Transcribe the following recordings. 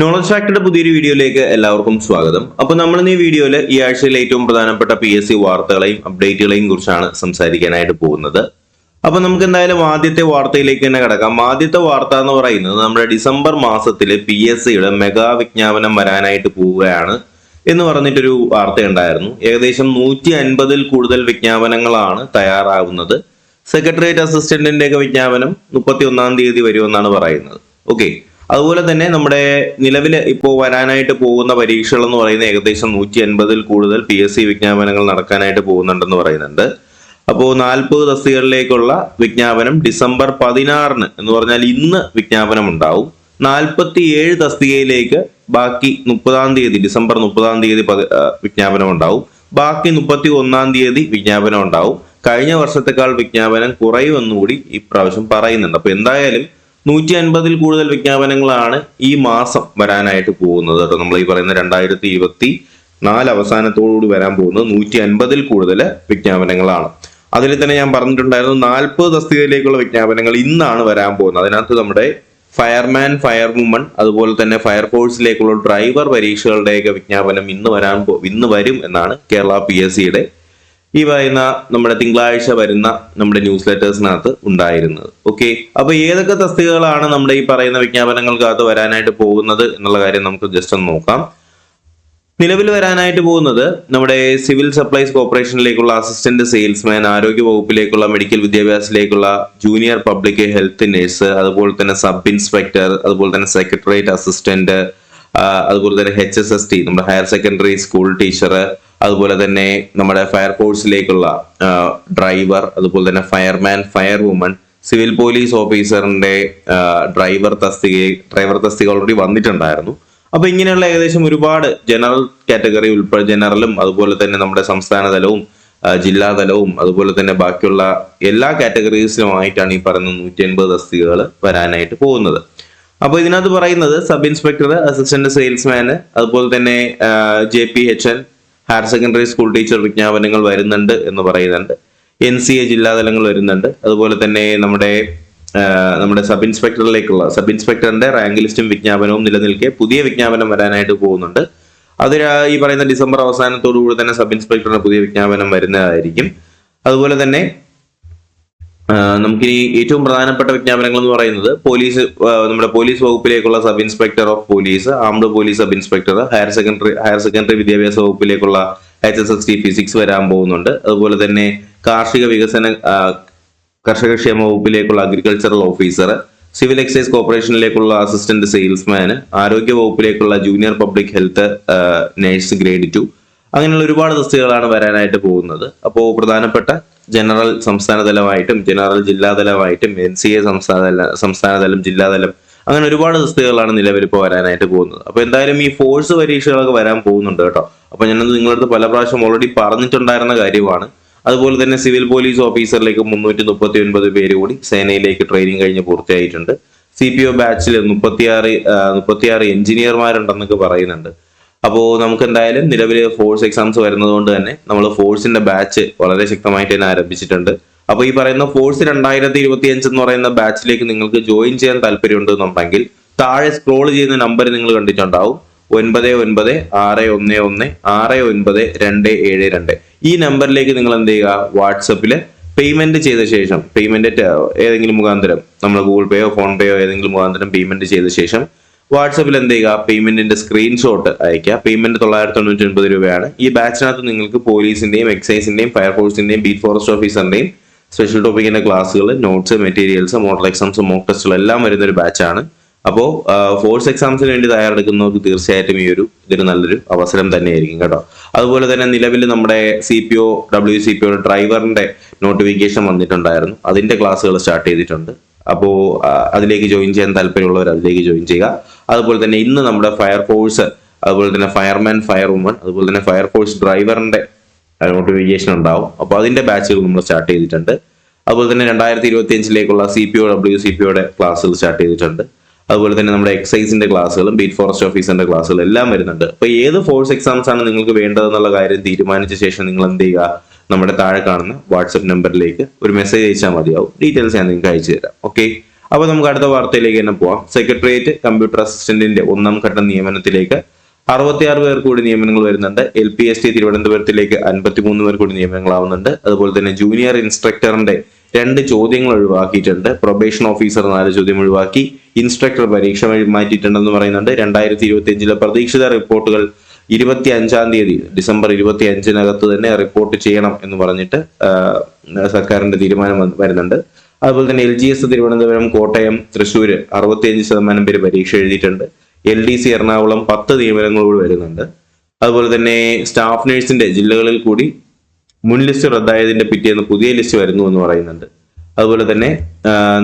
Knowledge ഫാക്ടറുടെ പുതിയൊരു വീഡിയോയിലേക്ക് എല്ലാവർക്കും സ്വാഗതം. അപ്പൊ നമ്മൾ ഈ വീഡിയോയിൽ ഈ ആഴ്ചയിലെ ഏറ്റവും പ്രധാനപ്പെട്ട പി എസ് സി വാർത്തകളെയും അപ്ഡേറ്റുകളെയും കുറിച്ചാണ് സംസാരിക്കാനായിട്ട് പോകുന്നത്. അപ്പൊ നമുക്ക് എന്തായാലും ആദ്യത്തെ വാർത്തയിലേക്ക് തന്നെ കിടക്കാം. ആദ്യത്തെ വാർത്ത എന്ന് പറയുന്നത് നമ്മുടെ ഡിസംബർ മാസത്തിൽ പി എസ് സിയുടെ മെഗാ വിജ്ഞാപനം വരാനായിട്ട് പോവുകയാണ് എന്ന് പറഞ്ഞിട്ടൊരു വാർത്ത ഉണ്ടായിരുന്നു ഏകദേശം നൂറ്റി അൻപതിൽ കൂടുതൽ വിജ്ഞാപനങ്ങളാണ് തയ്യാറാവുന്നത്. സെക്രട്ടേറിയറ്റ് അസിസ്റ്റന്റിന്റെ ഒക്കെ വിജ്ഞാപനം മുപ്പത്തി ഒന്നാം തീയതി വരുമെന്നാണ് പറയുന്നത്. ഓക്കെ അതുപോലെ തന്നെ നമ്മുടെ നിലവിൽ ഇപ്പോൾ വരാനായിട്ട് പോകുന്ന പരീക്ഷകൾ എന്ന് പറയുന്ന ഏകദേശം നൂറ്റി അൻപതിൽ കൂടുതൽ പി എസ് സി വിജ്ഞാപനങ്ങൾ നടക്കാനായിട്ട് പോകുന്നുണ്ടെന്ന് പറയുന്നുണ്ട്. അപ്പോൾ നാൽപ്പത് തസ്തികളിലേക്കുള്ള വിജ്ഞാപനം ഡിസംബർ പതിനാറിന് എന്ന് പറഞ്ഞാൽ ഇന്ന് വിജ്ഞാപനം ഉണ്ടാവും നാൽപ്പത്തി ഏഴ് തസ്തികയിലേക്ക് ബാക്കി മുപ്പതാം തീയതി ഡിസംബർ മുപ്പതാം തീയതി വിജ്ഞാപനം ഉണ്ടാവും ബാക്കി മുപ്പത്തി ഒന്നാം തീയതി വിജ്ഞാപനം ഉണ്ടാവും കഴിഞ്ഞ വർഷത്തെക്കാൾ വിജ്ഞാപനം കുറയുമെന്നുകൂടി ഇപ്രാവശ്യം പറയുന്നുണ്ട്. അപ്പൊ എന്തായാലും നൂറ്റി അൻപതിൽ കൂടുതൽ വിജ്ഞാപനങ്ങളാണ് ഈ മാസം വരാനായിട്ട് പോകുന്നത്. കേട്ടോ നമ്മൾ ഈ പറയുന്ന രണ്ടായിരത്തി ഇരുപത്തി നാല് അവസാനത്തോടുകൂടി വരാൻ പോകുന്നത് നൂറ്റി അൻപതിൽ കൂടുതൽ വിജ്ഞാപനങ്ങളാണ്. അതിൽ തന്നെ ഞാൻ പറഞ്ഞിട്ടുണ്ടായിരുന്നു നാൽപ്പത് തസ്തികയിലേക്കുള്ള വിജ്ഞാപനങ്ങൾ ഇന്നാണ് വരാൻ പോകുന്നത്. അതിനകത്ത് നമ്മുടെ ഫയർമാൻ ഫയർ വുമൺ അതുപോലെ തന്നെ ഫയർഫോഴ്സിലേക്കുള്ള ഡ്രൈവർ പരീക്ഷകളുടെയൊക്കെ വിജ്ഞാപനം ഇന്ന് വരാൻ ഇന്ന് വരും എന്നാണ് കേരള പി എസ് സിയുടെ ഈ പറയുന്ന നമ്മുടെ തിങ്കളാഴ്ച വരുന്ന നമ്മുടെ ന്യൂസ് ലെറ്റേഴ്സിനകത്ത് ഉണ്ടായിരുന്നത്. ഓക്കെ അപ്പൊ ഏതൊക്കെ തസ്തികകളാണ് നമ്മുടെ ഈ പറയുന്ന വിജ്ഞാപനങ്ങൾക്കകത്ത് വരാനായിട്ട് പോകുന്നത് എന്നുള്ള കാര്യം നമുക്ക് ജസ്റ്റ് ഒന്ന് നോക്കാം. നിലവിൽ വരാനായിട്ട് പോകുന്നത് നമ്മുടെ സിവിൽ സപ്ലൈസ് കോർപ്പറേഷനിലേക്കുള്ള അസിസ്റ്റന്റ് സെയിൽസ്മാൻ ആരോഗ്യ വകുപ്പിലേക്കുള്ള മെഡിക്കൽ വിദ്യാഭ്യാസത്തിലേക്കുള്ള ജൂനിയർ പബ്ലിക് ഹെൽത്ത് നഴ്സ് അതുപോലെ തന്നെ സബ് ഇൻസ്പെക്ടർ അതുപോലെ തന്നെ സെക്രട്ടേറിയറ്റ് അസിസ്റ്റന്റ് അതുപോലെ തന്നെ എച്ച് എസ് എസ് ടി നമ്മുടെ ഹയർ സെക്കൻഡറി സ്കൂൾ ടീച്ചർ അതുപോലെ തന്നെ നമ്മുടെ ഫയർ ഫോഴ്സിലേക്കുള്ള ഡ്രൈവർ അതുപോലെ തന്നെ fireman fire woman civil police ഓഫീസറിന്റെ driver തസ്തിക ഡ്രൈവർ തസ്തിക ഓൾറെഡി വന്നിട്ടുണ്ടായിരുന്നു. അപ്പൊ ഇങ്ങനെയുള്ള ഏകദേശം ഒരുപാട് ജനറൽ കാറ്റഗറി ഉൾപ്പെടെ ജനറലും അതുപോലെ തന്നെ നമ്മുടെ സംസ്ഥാന തലവും ജില്ലാതലവും ജില്ലാ തലവും അതുപോലെ തന്നെ ബാക്കിയുള്ള എല്ലാ കാറ്റഗറീസിലുമായിട്ടാണ് ഈ പറയുന്ന നൂറ്റി അൻപത് തസ്തികകൾ വരാനായിട്ട് പോകുന്നത്. അപ്പോൾ ഇതിനകത്ത് പറയുന്നത് സബ് ഇൻസ്പെക്ടർ അസിസ്റ്റന്റ് സെയിൽസ്മാന് അതുപോലെ തന്നെ J P H N higher secondary school teacher വിജ്ഞാപനങ്ങൾ വരുന്നുണ്ട് എന്ന് പറയുന്നുണ്ട്. എൻ സി എ ജില്ലാതലങ്ങൾ വരുന്നുണ്ട്. അതുപോലെ തന്നെ നമ്മുടെ നമ്മുടെ സബ് ഇൻസ്പെക്ടറിലേക്കുള്ള സബ് ഇൻസ്പെക്ടറിന്റെ റാങ്ക് ലിസ്റ്റും വിജ്ഞാപനവും നിലനിൽക്കെ പുതിയ വിജ്ഞാപനം വരാനായിട്ട് പോകുന്നുണ്ട്. അത് ഈ പറയുന്ന ഡിസംബർ അവസാനത്തോടു കൂടി തന്നെ സബ് ഇൻസ്പെക്ടറിന് പുതിയ വിജ്ഞാപനം വരുന്നതായിരിക്കും. അതുപോലെ തന്നെ നമുക്കിനി ഏറ്റവും പ്രധാനപ്പെട്ട വിജ്ഞാപനങ്ങൾ എന്ന് പറയുന്നത് പോലീസ് നമ്മുടെ police വകുപ്പിലേക്കുള്ള sub inspector of police armed police sub inspector higher secondary higher secondary വിദ്യാഭ്യാസ വകുപ്പിലേക്കുള്ള H S S T physics വരാൻ പോകുന്നുണ്ട്. അതുപോലെ തന്നെ കാർഷിക വികസന ആ, കർഷക ക്ഷേമ വകുപ്പിലേക്കുള്ള അഗ്രികൾച്ചറൽ ഓഫീസർ സിവിൽ എക്സൈസ് കോർപ്പറേഷനിലേക്കുള്ള അസിസ്റ്റന്റ് സെയിൽസ്മാൻ ആരോഗ്യ വകുപ്പിലേക്കുള്ള junior public health nurse grade two അങ്ങനെയുള്ള ഒരുപാട് തസ്തികകളാണ് വരാനായിട്ട് പോകുന്നത്. അപ്പോൾ പ്രധാനപ്പെട്ട ജനറൽ സംസ്ഥാന തലമായിട്ടും ജനറൽ ജില്ലാതലമായിട്ടും എൻ സി എ സംസ്ഥാന തല- ജില്ലാതലം അങ്ങനെ ഒരുപാട് തസ്തികകളാണ് നിലവിൽ ഇപ്പോൾ വരാനായിട്ട് പോകുന്നത്. അപ്പോൾ എന്തായാലും ഈ ഫോഴ്സ് പരീക്ഷകളൊക്കെ വരാൻ പോകുന്നുണ്ട് കേട്ടോ. അപ്പോൾ ഞാനത് നിങ്ങളടുത്ത് പല പ്രാവശ്യം ഓൾറെഡി പറഞ്ഞിട്ടുണ്ടായിരുന്ന കാര്യമാണ്. അതുപോലെ തന്നെ സിവിൽ പോലീസ് ഓഫീസറിലേക്ക് മുന്നൂറ്റി മുപ്പത്തി ഒൻപത് പേര് കൂടി സേനയിലേക്ക് ട്രെയിനിങ് കഴിഞ്ഞ് പൂർത്തിയായിട്ടുണ്ട്. സി പി ഒ ബാച്ചിൽ മുപ്പത്തിയാറ് മുപ്പത്തിയാറ് എഞ്ചിനീയർമാരുണ്ടെന്നൊക്കെ പറയുന്നുണ്ട്. അപ്പോൾ നമുക്ക് എന്തായാലും നിലവിൽ ഫോഴ്സ് എക്സാംസ് വരുന്നത് കൊണ്ട് തന്നെ നമ്മൾ ഫോഴ്സിന്റെ ബാച്ച് വളരെ ശക്തമായിട്ട് തന്നെ ആരംഭിച്ചിട്ടുണ്ട്. അപ്പോൾ ഈ പറയുന്ന ഫോഴ്സ് രണ്ടായിരത്തി ഇരുപത്തി അഞ്ച് എന്ന് പറയുന്ന ബാച്ചിലേക്ക് നിങ്ങൾക്ക് ജോയിൻ ചെയ്യാൻ താല്പര്യമുണ്ടെന്നുണ്ടെങ്കിൽ താഴെ സ്ക്രോൾ ചെയ്യുന്ന നമ്പർ നിങ്ങൾ കണ്ടിട്ടുണ്ടാവും. ഒൻപത് ഒൻപത് ആറ് ഒന്ന് ഒന്ന് ആറ് ഒൻപത് രണ്ട് ഏഴ് രണ്ട്. ഈ നമ്പറിലേക്ക് നിങ്ങൾ എന്ത് ചെയ്യുക? വാട്സപ്പിൽ പേയ്മെന്റ് ചെയ്ത ശേഷം പേയ്മെന്റ് ഏതെങ്കിലും മുഖാന്തരം നമ്മൾ ഗൂഗിൾ പേയോ ഫോൺ പേയോ ഏതെങ്കിലും മുഖാന്തരം പേയ്മെന്റ് ചെയ്ത ശേഷം വാട്സപ്പിൽ എന്ത് ചെയ്യുക? പേയ്മെന്റിന്റെ സ്ക്രീൻഷോട്ട് അയക്കുക പേയ്മെന്റ് തൊള്ളായിരത്തി തൊണ്ണൂറ്റി ഒൻപത് രൂപയാണ്. ഈ ബാച്ചിനകത്ത് നിങ്ങൾക്ക് പോലീസിന്റെയും എക്സൈസിന്റെയും ഫയർഫോഴ്സിന്റെയും ബീറ്റ് ഫോറസ്റ്റ് ഓഫീസറിന്റെയും സ്പെഷ്യൽ ടോപ്പിക്കിന്റെ ക്ലാസ്സുകൾ notes materials model exams mock ടെസ്റ്റുകൾ എല്ലാം വരുന്ന ഒരു ബാച്ചാണ് അപ്പോൾ ഫോഴ്സ് എക്സാംസിന് വേണ്ടി തയ്യാറെടുക്കുന്നവർക്ക് തീർച്ചയായിട്ടും ഈ ഒരു ഇതൊരു നല്ലൊരു അവസരം തന്നെയായിരിക്കും കേട്ടോ. അതുപോലെ തന്നെ നിലവിൽ നമ്മുടെ C P O W C P O ഡ്രൈവറിന്റെ notification വന്നിട്ടുണ്ടായിരുന്നു. അതിന്റെ ക്ലാസ്സുകൾ സ്റ്റാർട്ട് ചെയ്തിട്ടുണ്ട്. അപ്പോൾ അതിലേക്ക് ജോയിൻ ചെയ്യാൻ താല്പര്യമുള്ളവർ അതിലേക്ക് ജോയിൻ ചെയ്യുക. അതുപോലെ തന്നെ ഇന്ന് നമ്മുടെ ഫയർ ഫോഴ്സ് അതുപോലെ തന്നെ ഫയർമാൻ ഫയർ വുമൺ അതുപോലെ തന്നെ ഫയർ ഫയർഫോഴ്സ് ഡ്രൈവറിന്റെ നോട്ടിഫിക്കേഷൻ ഉണ്ടാവും. അപ്പോൾ അതിന്റെ ബാച്ചുകൾ നമ്മൾ സ്റ്റാർട്ട് ചെയ്തിട്ടുണ്ട്. അതുപോലെ തന്നെ രണ്ടായിരത്തി ഇരുപത്തി അഞ്ചിലേക്കുള്ള C P O W C P ഒയുടെ ക്ലാസ്സുകൾ സ്റ്റാർട്ട് ചെയ്തിട്ടുണ്ട്. അതുപോലെ തന്നെ നമ്മുടെ എക്സൈസിന്റെ ക്ലാസ്സുകളും ബീറ്റ് ഫോറസ്റ്റ് ഓഫീസറിന്റെ ക്ലാസ്സുകളും എല്ലാം വരുന്നുണ്ട്. അപ്പോൾ ഏത് ഫോഴ്സ് എക്സാംസ് ആണ് നിങ്ങൾക്ക് വേണ്ടതെന്നുള്ള കാര്യം തീരുമാനിച്ച ശേഷം നിങ്ങൾ എന്ത് ചെയ്യുക? നമ്മുടെ താഴെ കാണുന്ന വാട്സപ്പ് നമ്പറിലേക്ക് ഒരു മെസ്സേജ് അയച്ചാൽ മതിയാവും. ഡീറ്റെയിൽസ് ഞാൻ നിങ്ങൾക്ക് അയച്ചു തരാം. ഓക്കെ അപ്പോൾ നമുക്ക് അടുത്ത വാർത്തയിലേക്ക് തന്നെ പോവാം. സെക്രട്ടേറിയറ്റ് കമ്പ്യൂട്ടർ അസിസ്റ്റന്റിന്റെ ഒന്നാം ഘട്ട നിയമനത്തിലേക്ക് അറുപത്തിയാറ് പേർ കൂടി നിയമനങ്ങൾ വരുന്നുണ്ട്. എൽ പി എസ് ടി തിരുവനന്തപുരത്തിലേക്ക് അൻപത്തിമൂന്ന് പേർ കൂടി നിയമനങ്ങളാവുന്നുണ്ട്. അതുപോലെ തന്നെ ജൂനിയർ ഇൻസ്ട്രക്ടറിന്റെ രണ്ട് ചോദ്യങ്ങൾ ഒഴിവാക്കിയിട്ടുണ്ട്. പ്രൊബേഷൻ ഓഫീസർ നാല് ചോദ്യം ഒഴിവാക്കി. ഇൻസ്ട്രക്ടർ പരീക്ഷ മാറ്റിയിട്ടുണ്ടെന്ന് പറയുന്നുണ്ട്. രണ്ടായിരത്തി ഇരുപത്തി അഞ്ചിലെ പ്രതീക്ഷിത റിപ്പോർട്ടുകൾ ഇരുപത്തി അഞ്ചാം തീയതി ഡിസംബർ ഇരുപത്തി അഞ്ചിനകത്ത് തന്നെ റിപ്പോർട്ട് ചെയ്യണം എന്ന് പറഞ്ഞിട്ട് സർക്കാരിന്റെ തീരുമാനം വരുന്നുണ്ട്. അതുപോലെ തന്നെ L G S Thiruvananthapuram Kottayam Thrissur അറുപത്തിയഞ്ച് ശതമാനം പേര് പരീക്ഷ എഴുതിയിട്ടുണ്ട്. എൽ ഡി സി എറണാകുളം പത്ത് നിയമനങ്ങളോട് വരുന്നുണ്ട്. അതുപോലെ തന്നെ സ്റ്റാഫ് നഴ്സിന്റെ ജില്ലകളിൽ കൂടി മുൻ ലിസ്റ്റ് റദ്ദായതിന്റെ പിറ്റേന്ന് പുതിയ ലിസ്റ്റ് വരുന്നു എന്ന് പറയുന്നുണ്ട്. അതുപോലെ തന്നെ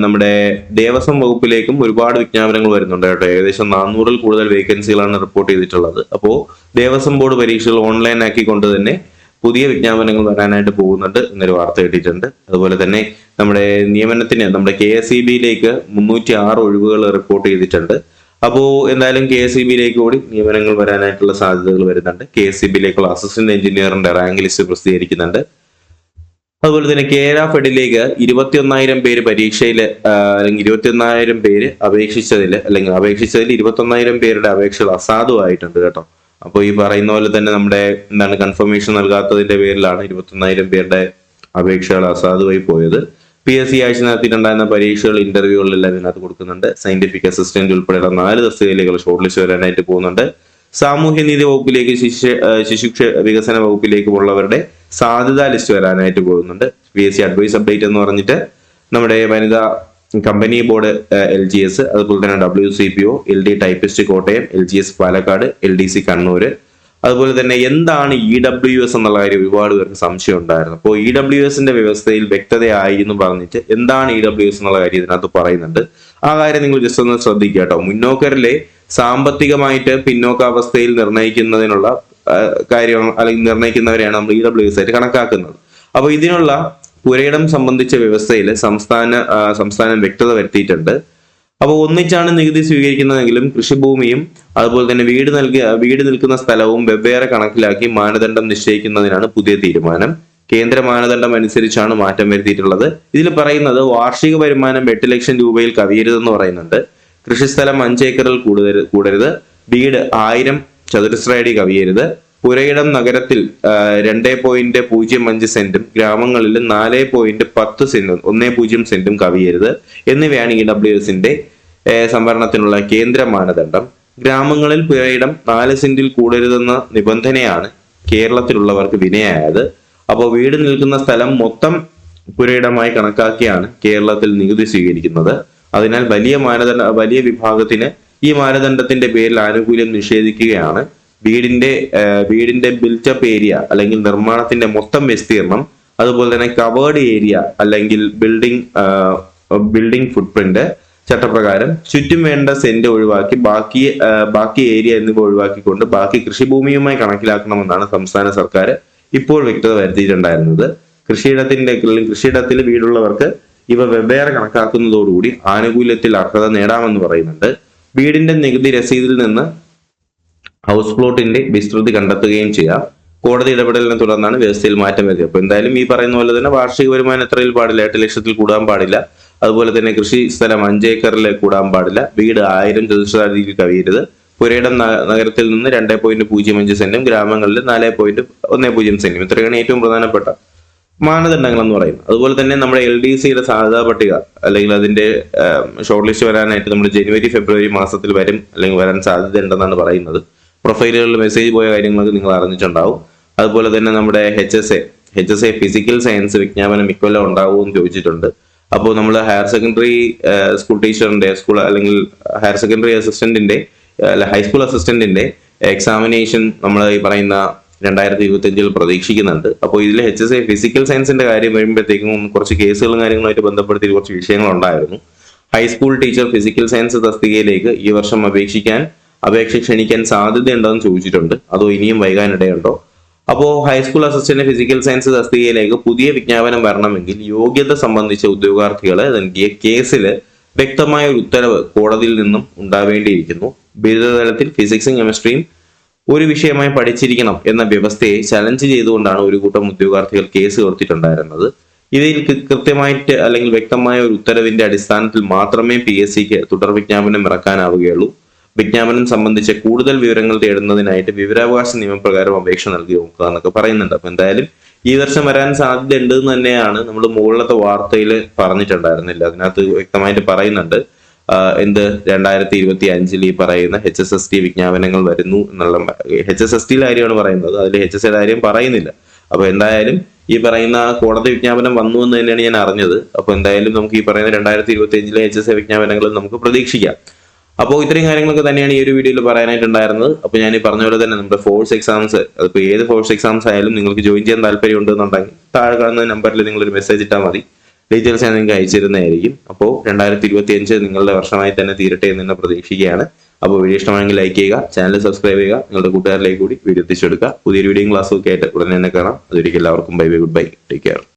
നമ്മുടെ ദേവസ്വം വകുപ്പിലേക്കും ഒരുപാട് വിജ്ഞാപനങ്ങൾ വരുന്നുണ്ട് കേട്ടോ. ഏകദേശം നാനൂറിൽ കൂടുതൽ വേക്കൻസികളാണ് റിപ്പോർട്ട് ചെയ്തിട്ടുള്ളത്. അപ്പോൾ ദേവസ്വം ബോർഡ് പരീക്ഷകൾ ഓൺലൈൻ ആക്കിക്കൊണ്ട് തന്നെ പുതിയ വിജ്ഞാപനങ്ങൾ വരാനായിട്ട് പോകുന്നുണ്ട് എന്നൊരു വാർത്ത കിട്ടിയിട്ടുണ്ട്. അതുപോലെ തന്നെ നമ്മുടെ നിയമനത്തിന് നമ്മുടെ കെ എസ് ഇ ബിയിലേക്ക് മുന്നൂറ്റി ആറ് ഒഴിവുകൾ റിപ്പോർട്ട് ചെയ്തിട്ടുണ്ട്. അപ്പോൾ എന്തായാലും കെ എസ് ഇ ബിയിലേക്ക് കൂടി നിയമനങ്ങൾ വരാനായിട്ടുള്ള സാധ്യതകൾ വരുന്നുണ്ട്. കെ എസ് ഇ ബിയിലേക്കുള്ള അസിസ്റ്റന്റ് എഞ്ചിനീയറിന്റെ റാങ്ക് ലിസ്റ്റ് പ്രസിദ്ധീകരിക്കുന്നുണ്ട്. അതുപോലെ തന്നെ കേര ഫെഡിലേക്ക് ഇരുപത്തിയൊന്നായിരം പേര് പരീക്ഷയിൽ അല്ലെങ്കിൽ ഇരുപത്തിയൊന്നായിരം പേര് അപേക്ഷിച്ചതിൽ അല്ലെങ്കിൽ അപേക്ഷിച്ചതിൽ ഇരുപത്തൊന്നായിരം പേരുടെ അപേക്ഷകൾ അസാധുവായിട്ടുണ്ട് കേട്ടോ. അപ്പോൾ ഈ പറയുന്ന പോലെ തന്നെ നമ്മുടെ എന്താണ് കൺഫർമേഷൻ നൽകാത്തതിന്റെ പേരിലാണ് ഇരുപത്തൊന്നായിരം പേരുടെ അപേക്ഷകൾ അസാധുവായി പോയത്. പി എസ് സി ആഴ്ച നടത്തിയിട്ടുണ്ടായിരുന്ന പരീക്ഷകൾ ഇന്റർവ്യൂകളിലെല്ലാം ഇതിനകത്ത് കൊടുക്കുന്നുണ്ട്. സയന്റിഫിക് അസിസ്റ്റന്റ് ഉൾപ്പെടെയുള്ള നാല് തസ്തികയിലേക്ക് ഷോർട്ട് ലിസ്റ്റ് വരാനായിട്ട് പോകുന്നുണ്ട്. സാമൂഹ്യനീതി വകുപ്പിലേക്ക് ശിശു ശിശു വികസന വകുപ്പിലേക്കുമുള്ളവരുടെ സാധ്യതാ ലിസ്റ്റ് വരാനായിട്ട് പോകുന്നുണ്ട്. P S C advice update എന്ന് പറഞ്ഞിട്ട് നമ്മുടെ വനിതാ company board L G S അതുപോലെ തന്നെ W C P O L D typist Kottayam L G S Palakkad L D C Kannur അതുപോലെ തന്നെ എന്താണ് ഇ ഡബ്ല്യു എസ് എന്നുള്ള കാര്യം ഒരുപാട് പേർക്ക് സംശയം ഉണ്ടായിരുന്നു. അപ്പോൾ ഇ ഡബ്ല്യു എസിന്റെ വ്യവസ്ഥയിൽ വ്യക്തതയായി എന്ന് പറഞ്ഞിട്ട് എന്താണ് ഇ ഡബ്ല്യു എസ് എന്നുള്ള കാര്യം ഇതിനകത്ത് പറയുന്നുണ്ട്. ആ കാര്യം നിങ്ങൾ ജസ്റ്റ് ഒന്ന് ശ്രദ്ധിക്കുക കേട്ടോ. മുന്നോക്കരിലെ സാമ്പത്തികമായിട്ട് പിന്നോക്കാവസ്ഥയിൽ നിർണയിക്കുന്നതിനുള്ള കാര്യം അല്ലെങ്കിൽ നിർണയിക്കുന്നവരെയാണ് നമ്മൾ ഇ ഡബ്ല്യു എസ് ആയിട്ട് കണക്കാക്കുന്നത്. അപ്പോൾ ഇതിനുള്ള പുരയിടം സംബന്ധിച്ച വ്യവസ്ഥയിൽ സംസ്ഥാന സംസ്ഥാനം വ്യക്തത വരുത്തിയിട്ടുണ്ട്. അപ്പോൾ ഒന്നിച്ചാണ് നികുതി സ്വീകരിക്കുന്നതെങ്കിലും കൃഷിഭൂമിയും അതുപോലെ തന്നെ വീട് നൽകിയ വീട് നിൽക്കുന്ന സ്ഥലവും വെവ്വേറെ കണക്കിലാക്കി മാനദണ്ഡം നിശ്ചയിക്കുന്നതിനാണ് പുതിയ തീരുമാനം. കേന്ദ്ര മാനദണ്ഡം അനുസരിച്ചാണ് മാറ്റം വരുത്തിയിട്ടുള്ളത്. ഇതിൽ പറയുന്നത് വാർഷിക വരുമാനം എട്ട് ലക്ഷം രൂപയിൽ കവിയരുതെന്ന് പറയുന്നുണ്ട്. കൃഷിസ്ഥലം അഞ്ച് ഏക്കറിൽ കൂടുതൽ കൂടരുത്. വീട് ആയിരം ചതുരശ്ര അടി കവിയരുത്. പുരയിടം നഗരത്തിൽ രണ്ട് പോയിന്റ് പൂജ്യം അഞ്ച് സെന്റും ഗ്രാമങ്ങളിൽ നാല് പോയിന്റ് പത്ത് സെന്റും ഒന്നേ പൂജ്യം സെന്റും കവിയരുത് എന്നിവയാണ് ഇ ഡബ്ല്യു എസിന്റെ സംവരണത്തിനുള്ള കേന്ദ്ര മാനദണ്ഡം. ഗ്രാമങ്ങളിൽ പുരയിടം നാല് സെന്റിൽ കൂടരുതെന്ന നിബന്ധനയാണ് കേരളത്തിലുള്ളവർക്ക് വിനയായത്. അപ്പോൾ വീട് നിൽക്കുന്ന സ്ഥലം മൊത്തം പുരയിടമായി കണക്കാക്കിയാണ് കേരളത്തിൽ നികുതി സ്വീകരിക്കുന്നത്. അതിനാൽ വലിയ മാനദണ്ഡ വലിയ വിഭാഗത്തിന് ഈ മാനദണ്ഡത്തിന്റെ പേരിൽ ആനുകൂല്യം നിഷേധിക്കുകയാണ്. വീടിന്റെ വീടിന്റെ ബിൽറ്റപ്പ് ഏരിയ അല്ലെങ്കിൽ നിർമ്മാണത്തിന്റെ മൊത്തം വിസ്തീർണം അതുപോലെ തന്നെ കവേർഡ് ഏരിയ അല്ലെങ്കിൽ ബിൽഡിംഗ് ബിൽഡിംഗ് ഫുട്പ്രിന്റ് ചട്ടപ്രകാരം ചുറ്റും വേണ്ട സെന്റ് ഒഴിവാക്കി ബാക്കി ബാക്കി ഏരിയ എന്നിവ ഒഴിവാക്കിക്കൊണ്ട് ബാക്കി കൃഷിഭൂമിയുമായി കണക്കിലാക്കണമെന്നാണ് സംസ്ഥാന സർക്കാർ ഇപ്പോൾ വ്യക്തത വരുത്തിയിട്ടുണ്ടായിരുന്നത്. കൃഷിയിടത്തിന്റെ കൃഷിയിടത്തിൽ വീടുള്ളവർക്ക് ഇവ വെവ്വേറെ കണക്കാക്കുന്നതോടുകൂടി ആനുകൂല്യത്തിൽ അർഹത നേടാമെന്ന് പറയുന്നുണ്ട്. വീടിന്റെ നികുതി രസീതിൽ നിന്ന് ഹൗസ് പ്ലോട്ടിന്റെ വിസ്തൃതി കണ്ടെത്തുകയും ചെയ്യാം. കോടതി ഇടപെടലിനെ തുടർന്നാണ് വ്യവസ്ഥയിൽ മാറ്റം വരുന്നത്. അപ്പൊ എന്തായാലും ഈ പറയുന്ന പോലെ തന്നെ വാർഷിക വരുമാനം എത്രയിൽ പാടില്ല? എട്ട് ലക്ഷത്തിൽ കൂടാൻ പാടില്ല. അതുപോലെ തന്നെ കൃഷി സ്ഥലം അഞ്ചേക്കറിൽ കൂടാൻ പാടില്ല. വീട് ആയിരം ചതുശ്രാതിയിൽ കവിയരുത്. പുരയിടം നഗരത്തിൽ നിന്ന് രണ്ട് പോയിന്റ് പൂജ്യം അഞ്ച് സെന്റും ഗ്രാമങ്ങളിൽ നാല് പോയിന്റ് ഒന്ന് പൂജ്യം സെന്റും. ഇത്രയാണ് ഏറ്റവും പ്രധാനപ്പെട്ട മാനദണ്ഡങ്ങൾ എന്ന് പറയുന്നത്. അതുപോലെ തന്നെ നമ്മുടെ എൽ ഡി സിയുടെ സാധ്യതാ പട്ടിക അല്ലെങ്കിൽ അതിന്റെ ഷോർട്ട് ലിസ്റ്റ് വരാനായിട്ട് നമ്മൾ ജനുവരി ഫെബ്രുവരി മാസത്തിൽ വരും അല്ലെങ്കിൽ വരാൻ സാധ്യത ഉണ്ടെന്നാണ് പറയുന്നത്. പ്രൊഫൈലുകളിൽ മെസ്സേജ് പോയ കാര്യങ്ങളൊക്കെ നിങ്ങൾ അറിഞ്ഞിട്ടുണ്ടാവും. അതുപോലെ തന്നെ നമ്മുടെ H S A H S A physical science വിജ്ഞാപനം ഇക്കൊല്ലം ഉണ്ടാവുമെന്ന് ചോദിച്ചിട്ടുണ്ട്. അപ്പോൾ നമ്മൾ ഹയർ സെക്കൻഡറി സ്കൂൾ ടീച്ചറിന്റെ സ്കൂൾ അല്ലെങ്കിൽ ഹയർ സെക്കൻഡറി അസിസ്റ്റന്റിന്റെ അല്ല ഹൈസ്കൂൾ അസിസ്റ്റന്റിന്റെ എക്സാമിനേഷൻ നമ്മൾ ഈ പറയുന്ന രണ്ടായിരത്തി ഇരുപത്തി അഞ്ചിൽ പ്രതീക്ഷിക്കുന്നുണ്ട്. അപ്പോൾ ഇതിൽ എച്ച് എസ് എ ഫിസിക്കൽ സയൻസിന്റെ കാര്യം വരുമ്പോഴത്തേക്കും കുറച്ച് കേസുകളും കാര്യങ്ങളുമായിട്ട് ബന്ധപ്പെടുത്തി കുറച്ച് വിഷയങ്ങൾ ഉണ്ടായിരുന്നു ഹൈസ്കൂൾ ടീച്ചർ ഫിസിക്കൽ സയൻസ് തസ്തികയിലേക്ക് ഈ വർഷം അപേക്ഷിക്കാൻ അപേക്ഷ ക്ഷണിക്കാൻ സാധ്യതയുണ്ടോയെന്ന് ചോദിച്ചിട്ടുണ്ട്. അതോ ഇനിയും വൈകാനിടയുണ്ടോ? അപ്പോ ഹൈസ്കൂൾ അസിസ്റ്റന്റ് ഫിസിക്കൽ സയൻസ് തസ്തികയിലേക്ക് പുതിയ വിജ്ഞാപനം വരണമെങ്കിൽ യോഗ്യത സംബന്ധിച്ച ഉദ്യോഗാർത്ഥികളെ നൽകിയ കേസിൽ വ്യക്തമായ ഒരു ഉത്തരവ് കോടതിയിൽ നിന്നും ഉണ്ടാവേണ്ടിയിരിക്കുന്നു. ബിരുദതലത്തിൽ ഫിസിക്സും കെമിസ്ട്രിയും ഒരു വിഷയമായി പഠിച്ചിരിക്കണം എന്ന വ്യവസ്ഥയെ ചലഞ്ച് ചെയ്തുകൊണ്ടാണ് ഒരു കൂട്ടം ഉദ്യോഗാർത്ഥികൾ കേസ് കൊടുത്തിട്ടുണ്ടായിരുന്നത് ഇതിൽ കൃത്യമായിട്ട് അല്ലെങ്കിൽ വ്യക്തമായ ഒരു ഉത്തരവിന്റെ അടിസ്ഥാനത്തിൽ മാത്രമേ പി എസ് സിക്ക് തുടർ വിജ്ഞാപനം ഇറക്കാനാവുകയുള്ളൂ. വിജ്ഞാപനം സംബന്ധിച്ച് കൂടുതൽ വിവരങ്ങൾ തേടുന്നതിനായിട്ട് വിവരാവകാശ നിയമപ്രകാരം അപേക്ഷ നൽകി നോക്കുക എന്നൊക്കെ പറയുന്നുണ്ട്. അപ്പൊ എന്തായാലും ഈ വർഷം വരാൻ സാധ്യത ഉണ്ട് എന്ന് തന്നെയാണ് നമ്മൾ മുകളിലത്തെ വാർത്തയിൽ പറഞ്ഞിട്ടുണ്ടായിരുന്നില്ല. അതിനകത്ത് വ്യക്തമായിട്ട് പറയുന്നുണ്ട്. എന്ത് രണ്ടായിരത്തി ഇരുപത്തി അഞ്ചിൽ ഈ പറയുന്ന എച്ച് എസ് എസ് ടി വിജ്ഞാപനങ്ങൾ വരുന്നു എന്നുള്ള എച്ച് എസ് എസ് ടിയിലെ കാര്യമാണ് പറയുന്നത്. അതിൽ എച്ച് എസ് കാര്യം പറയുന്നില്ല. അപ്പൊ എന്തായാലും ഈ പറയുന്ന കോടതി വിജ്ഞാപനം വന്നു എന്ന് തന്നെയാണ് ഞാൻ അറിഞ്ഞത്. അപ്പൊ എന്തായാലും നമുക്ക് ഈ പറയുന്ന രണ്ടായിരത്തി ഇരുപത്തി അഞ്ചിലെ എച്ച് എസ് എ വിജ്ഞാപനങ്ങൾ നമുക്ക് പ്രതീക്ഷിക്കാം. അപ്പോൾ ഇത്രയും കാര്യങ്ങളൊക്കെ തന്നെയാണ് ഈ ഒരു വീഡിയോയിൽ പറയാനായിട്ടുണ്ടായിരുന്നത്. അപ്പോൾ ഞാൻ ഈ പറഞ്ഞ പോലെ തന്നെ നമ്മുടെ ഫോഴ്സ് എക്സാംസ് അതിപ്പോൾ ഏത് ഫോഴ്സ് എക്സാംസ് ആയാലും നിങ്ങൾക്ക് ജോയിൻ ചെയ്യാൻ താല്പര്യം ഉണ്ടെന്നുണ്ടെങ്കിൽ താഴെ കാണുന്ന നമ്പറിൽ നിങ്ങൾ ഒരു മെസ്സേജ് ഇട്ടാൽ മതി. ഡീറ്റെയിൽസ് ഞാൻ നിങ്ങൾക്ക് അയച്ചു തരുന്നതായിരിക്കും. അപ്പോൾ രണ്ടായിരത്തി ഇരുപത്തി അഞ്ച് നിങ്ങളുടെ വർഷമായി തന്നെ തീരട്ടെ എന്ന് തന്നെ പ്രതീക്ഷിക്കുകയാണ്. അപ്പോൾ വീഡിയോ ഇഷ്ടമാണെങ്കിൽ ലൈക്ക് ചെയ്യുക ചാനൽ സബ്സ്ക്രൈബ് ചെയ്യുക നിങ്ങളുടെ കൂട്ടുകാരിലേക്ക് കൂടി വീഡിയോ എത്തിച്ചെടുക്കുക പുതിയൊരു വീഡിയോയും ക്ലാസ്സും ഒക്കെ ആയിട്ട് ഉടനെ തന്നെ കാണാം. അതൊരിക്കലും എല്ലാവർക്കും bye bye goodbye take care